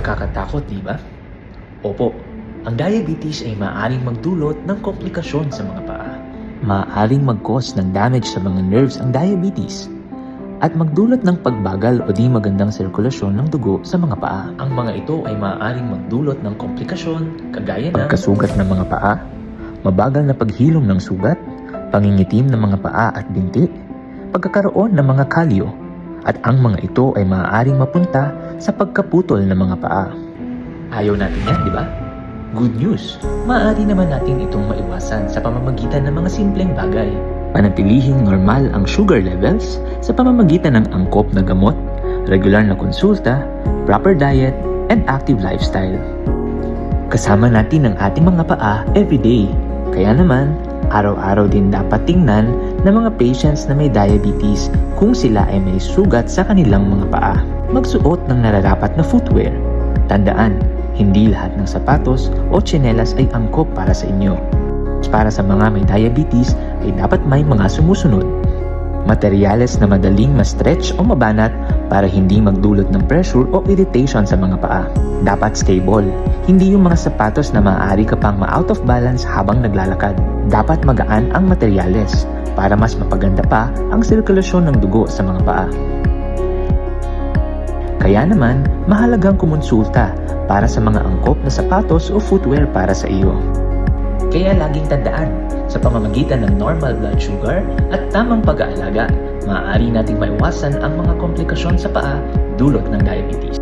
Nakakatakot, di ba? Opo, ang diabetes ay maaaring magdulot ng komplikasyon sa mga paa. Maaaring mag-cause ng damage sa mga nerves ang diabetes at magdulot ng pagbagal o di magandang sirkulasyon ng dugo sa mga paa. Ang mga ito ay maaaring magdulot ng komplikasyon kagaya ng pagkasugat ng mga paa, mabagal na paghilom ng sugat, pangingitim ng mga paa at binti, pagkakaroon ng mga kalyo, at ang mga ito ay maaaring mapunta sa pagkaputol ng mga paa. Ayaw natin yan, di ba? Good news! Maaari naman natin itong maiwasan sa pamamagitan ng mga simpleng bagay. Panatilihing normal ang sugar levels sa pamamagitan ng angkop na gamot, regular na konsulta, proper diet, and active lifestyle. Kasama natin ang ating mga paa everyday. Kaya naman, araw-araw din dapat tingnan ng mga patients na may diabetes kung sila ay may sugat sa kanilang mga paa. Magsuot ng nararapat na footwear. Tandaan, hindi lahat ng sapatos o tsinelas ay angkop para sa inyo. Para sa mga may diabetes ay dapat may mga sumusunod. Materyales na madaling ma-stretch o mabanat para hindi magdulot ng pressure o irritation sa mga paa. Dapat stable, hindi yung mga sapatos na maaari ka pang ma-out of balance habang naglalakad. Dapat magaan ang materyales para mas mapaganda pa ang sirkulasyon ng dugo sa mga paa. Kaya naman, mahalagang kumonsulta para sa mga angkop na sapatos o footwear para sa iyo. Kaya laging tandaan, sa pamamagitan ng normal blood sugar at tamang pag-aalaga, maaari nating maiwasan ang mga komplikasyon sa paa dulot ng diabetes.